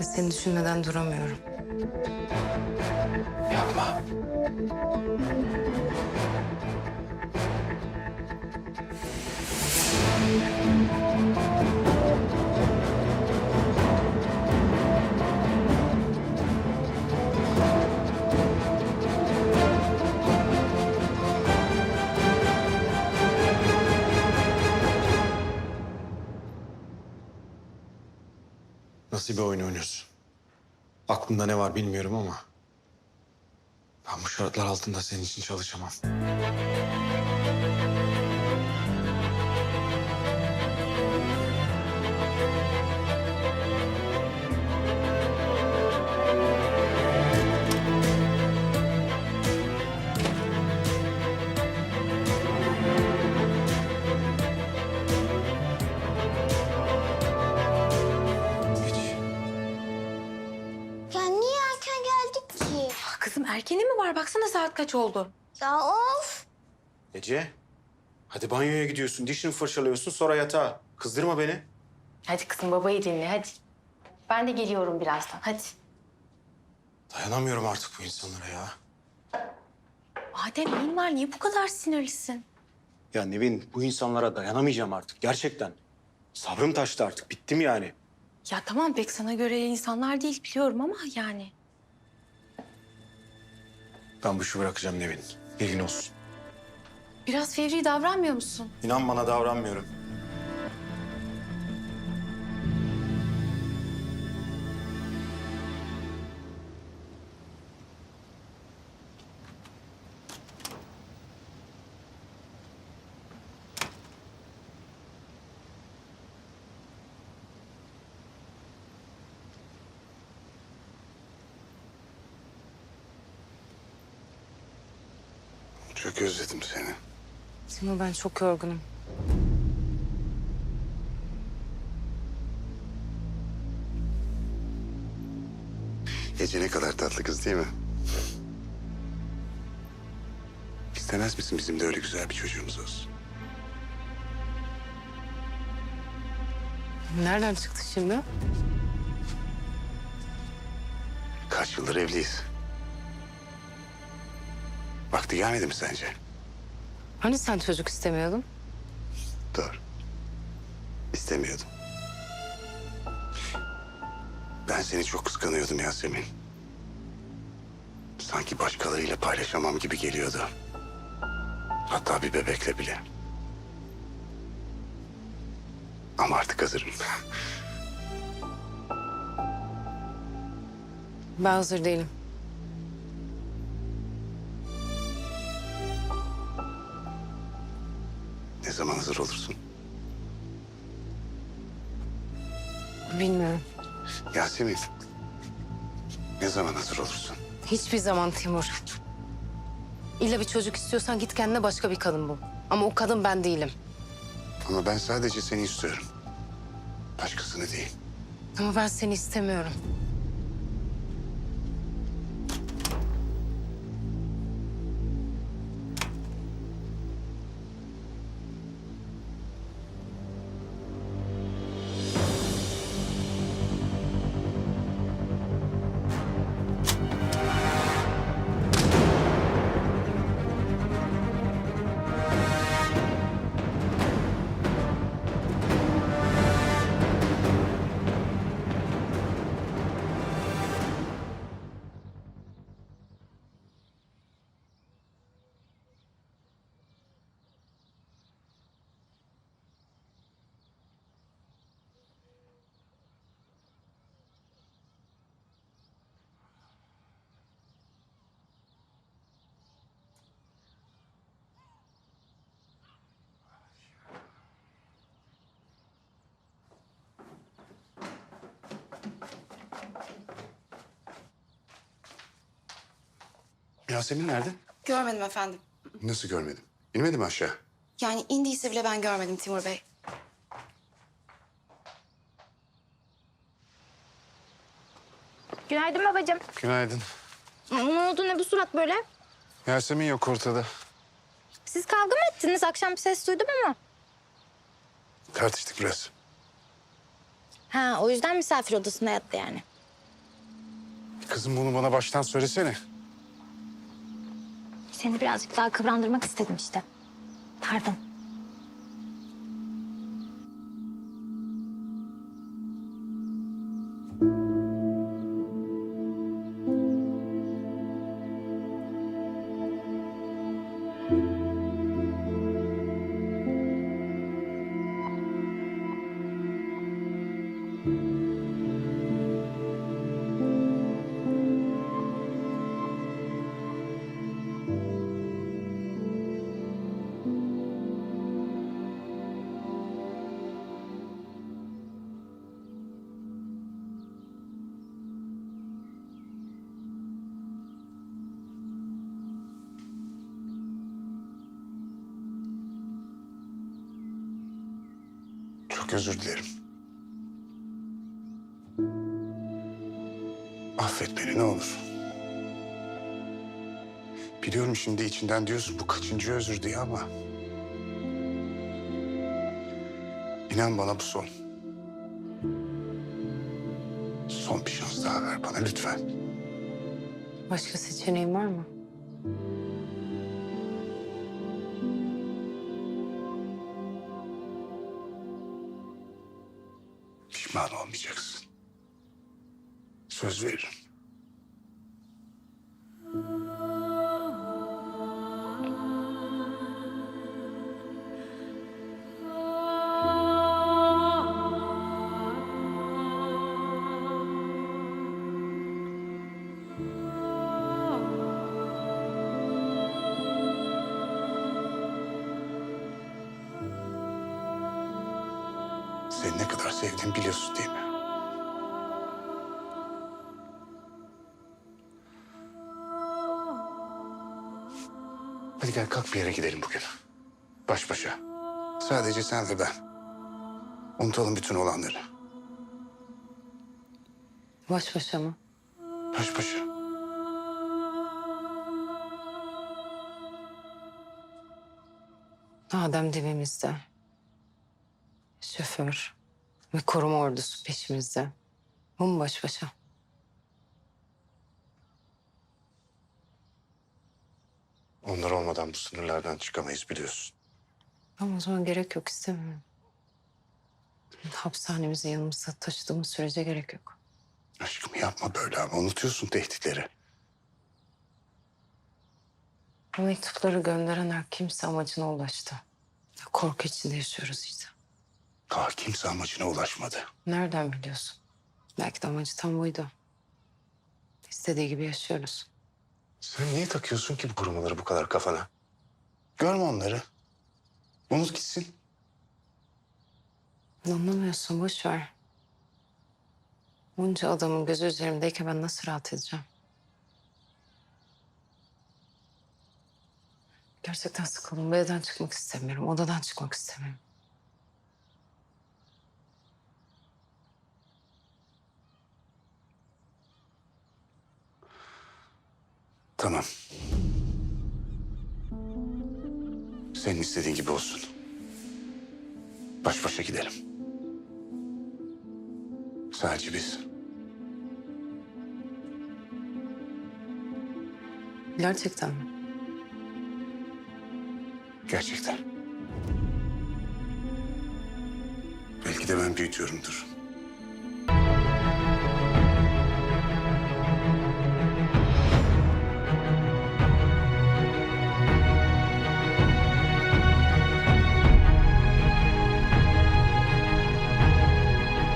Seni düşünmeden duramıyorum. Yapma. Nasıl bir oyun oynuyorsun? Aklında ne var bilmiyorum ama... ...ben bu şartlar altında senin için çalışamam. Var? Baksana saat kaç oldu. Ya of. Ece, hadi banyoya gidiyorsun, dişini fırçalıyorsun, sonra yatağa. Kızdırma beni. Hadi kızım babayı dinle hadi. Ben de geliyorum birazdan hadi. Dayanamıyorum artık bu insanlara ya. Adem neyin var? Niye bu kadar sinirlisin? Ya Nevin, bu insanlara dayanamayacağım artık, gerçekten. Sabrım taştı artık, bittim yani. Ya tamam pek sana göre insanlar değil biliyorum ama yani. Ben bu işi bırakacağım Nevin, bilgin olsun. Biraz fevri davranmıyor musun? İnan bana davranmıyorum. Çok özledim seni. Timur ben çok yorgunum. Ece ne kadar tatlı kız değil mi? İstemez misin bizim de öyle güzel bir çocuğumuz olsun? Nereden çıktı şimdi? Kaç yıldır evliyiz. Vakti gelmedi mi sence? Hani sen çocuk istemiyordun? Doğru. İstemiyordum. Ben seni çok kıskanıyordum Yasemin. Sanki başkalarıyla paylaşamam gibi geliyordu. Hatta bir bebekle bile. Ama artık hazırım. Ben hazır değilim. Zaman hazır olursun? Bilmiyorum. Yasemin. Ne zaman hazır olursun? Hiçbir zaman Timur. İlla bir çocuk istiyorsan git kendine başka bir kadın bul. Ama o kadın ben değilim. Ama ben sadece seni istiyorum. Başkasını değil. Ama ben seni istemiyorum. Yasemin nerede? Görmedim efendim. Nasıl görmedim? İnmedi mi aşağı? Yani indiyse bile ben görmedim Timur Bey. Günaydın babacığım. Günaydın. Ne oldu ne bu surat böyle? Yasemin yok ortada. Siz kavga mı ettiniz? Akşam bir ses duydum ama. Tartıştık biraz. Ha o yüzden misafir odasında yattı yani. Kızım bunu bana baştan söylesene. Seni birazcık daha kıvrandırmak istedim işte. Pardon. Çok özür dilerim. Affet beni ne olur. Biliyorum şimdi içinden diyorsun bu kaçıncı özür diye ama... İnan bana bu son. Son bir şans daha ver bana lütfen. Başka seçeneğin var mı? Pişman olmayacaksın. Söz veririm. Seni ne kadar sevdiğimi biliyorsun değil mi? Hadi gel kalk bir yere gidelim bugün. Baş başa. Sadece sen ve ben. Unutalım bütün olanları. Baş başa mı? Baş başa. Adem dibimizde. Şoför ve koruma ordusu peşimizde. Bu mu baş başa? Onlar olmadan bu sınırlardan çıkamayız biliyorsun. Ama o zaman gerek yok istemiyorum. Hapishanemizi yanımızda taşıdığımız sürece gerek yok. Aşkım yapma böyle ama unutuyorsun tehditleri. Bu mektupları gönderen her kimse amacına ulaştı. Korku içinde yaşıyoruz işte. Daha kimse amacına ulaşmadı. Nereden biliyorsun? Belki de amacı tam buydu. İstediği gibi yaşıyoruz. Sen niye takıyorsun ki bu korumaları bu kadar kafana? Görme onları. Unut gitsin. Anlamıyorsun, boş ver. Bunca adamın gözü üzerimdeyken ben nasıl rahat edeceğim? Gerçekten sıkıldım. Bu evden çıkmak istemiyorum. Odadan çıkmak istemiyorum. Tamam. Senin istediğin gibi olsun. Baş başa gidelim. Sadece biz. Gerçekten mi? Gerçekten. Belki de ben büyütüyorumdur.